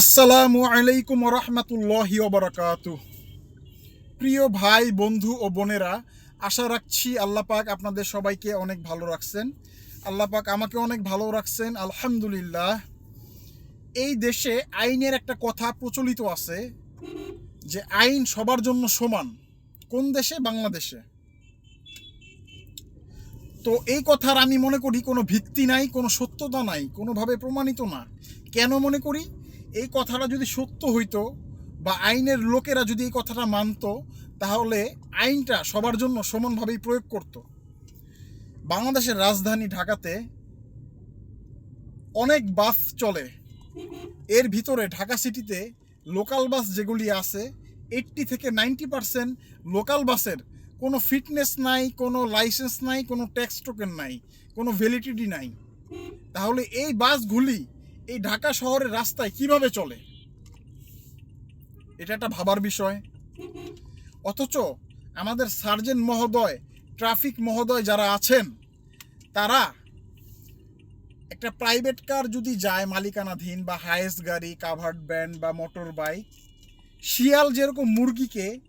আসসালামু আলাইকুম রহমতুল্লাহি ওবরাকাত প্রিয় ভাই, বন্ধু ও বোনেরা, আশা রাখছি আল্লাহ পাক আপনাদের সবাইকে অনেক ভালো রাখছেন। আল্লাহ পাক আমাকে অনেক ভালো রাখছেন, আলহামদুলিল্লাহ। এই দেশে আইনের একটা কথা প্রচলিত আছে যে আইন সবার জন্য সমান। কোন দেশে? বাংলাদেশে। তো এই কথার আমি মনে করি কোনো ভিত্তি নাই, কোনো সত্যতা নাই, কোনোভাবে প্রমাণিত না। কেন মনে করি? এই কথাটা যদি সত্য হইতো বা আইনের লোকেরা যদি এই কথাটা মানতো, তাহলে আইনটা সবার জন্য সমানভাবেই প্রয়োগ করত। বাংলাদেশের রাজধানী ঢাকাতে অনেক বাস চলে। এর ভিতরে ঢাকা সিটিতে লোকাল বাস যেগুলি আছে, এইট্টি থেকে নাইনটি পার্সেন্ট লোকাল বাসের কোনো ফিটনেস নাই, কোনো লাইসেন্স নাই, কোনো ট্যাক্স টোকেন নাই, কোনো ভ্যালিডিটি নাই। তাহলে এই বাসগুলি এই ঢাকা শহরের রাস্তায় কীভাবে চলে? এটা একটা ভাবার বিষয়। অথচ আমাদের সার্জেন মহোদয়, ট্রাফিক মহোদয় যারা আছেন, তারা একটা প্রাইভেট কার যদি যায় মালিকানাধীন বা হায়েস্ট গাড়ি, কাভার্ড ব্যান্ড বা মোটর বাইক, শিয়াল যেরকম মুরগিকে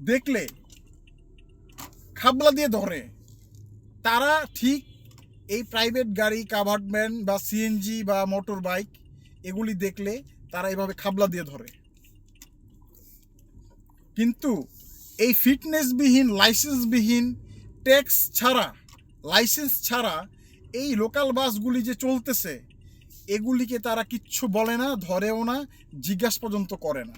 দেখলে খাবলা দিয়ে ধরে, তারা ঠিক এই প্রাইভেট গাড়ি কাভার্ড ভ্যান বা সিএনজি বা মোটর বাইক এগুলি দেখলে তারা এভাবে খাবলা দিয়ে ধরে। কিন্তু এই ফিটনেসবিহীন লাইসেন্সবিহীন ট্যাক্স ছাড়া লাইসেন্স ছাড়া এই লোকাল বাসগুলি যে চলতেছে, এগুলিকে তারা কিচ্ছু বলে না, ধরেও না, জিজ্ঞাসা পর্যন্ত করে না।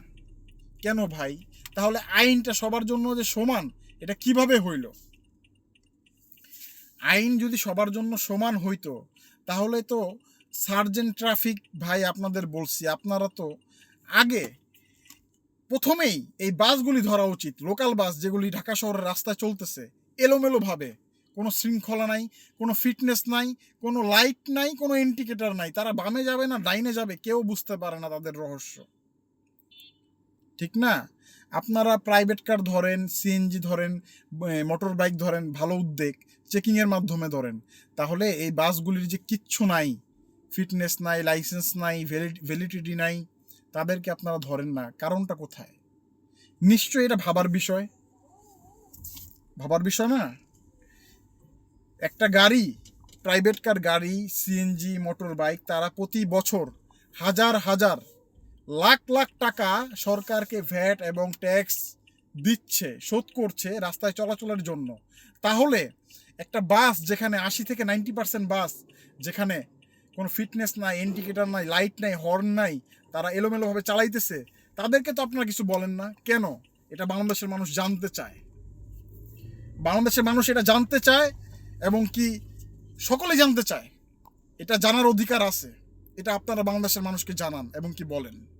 কেন ভাই? তাহলে আইনটা সবার জন্য যে সমান, এটা কীভাবে হইল? আইন যদি সবার জন্য সমান হইতো, তাহলে তো সার্জেন্ট ট্রাফিক ভাই আপনাদের বলছি, আপনারা তো আগে প্রথমেই এই বাসগুলি ধরা উচিত, লোকাল বাস যেগুলি ঢাকা শহরের রাস্তায় চলতেছে, এলোমেলোভাবে। কোনো শৃঙ্খলা নাই, কোনো ফিটনেস নাই, কোনো লাইট নাই, কোনো ইন্ডিকেটর নাই। তারা বামে যাবে না, ডাইনে যাবে, কেউ বুঝতে পারে না তাদের রহস্য। ঠিক না? আপনারা প্রাইভেট কার ধরেন সিএনজি ধরেন মোটর বাইক ধরেন, ভালো উদ্যোগ চেকিংয়ের মাধ্যমে ধরেন। তাহলে এই বাসগুলির যে কিচ্ছু নাই ফিটনেস নাই লাইসেন্স নাই ভ্যালিডিটি নাই, তাদেরকে আপনারা ধরেন না। কারণটা কোথায়? নিশ্চয়ই এটা ভাবার বিষয়। ভাবার বিষয় না? একটা গাড়ি প্রাইভেট কার গাড়ি সিএনজি মোটর বাইক তারা প্রতি বছর হাজার হাজার লাখ লাখ টাকা সরকারকে ভ্যাট এবং ট্যাক্স দিচ্ছে, শোধ করছে রাস্তায় চলাচলের জন্য। তাহলে একটা বাস যেখানে আশি থেকে নাইনটি পার্সেন্ট বাস, যেখানে কোনো ফিটনেস নাই ইন্ডিকেটার নাই লাইট নাই হর্ন নাই, তারা এলোমেলোভাবে চালাইতেছে, তাদেরকে তো আপনারা কিছু বলেন না। কেন? এটা বাংলাদেশের মানুষ জানতে চায়। বাংলাদেশের মানুষ এটা জানতে চায় এবং কি সকলে জানতে চায়। এটা জানার অধিকার আছে। এটা আপনারা বাংলাদেশের মানুষকে জানান এবং কি বলেন।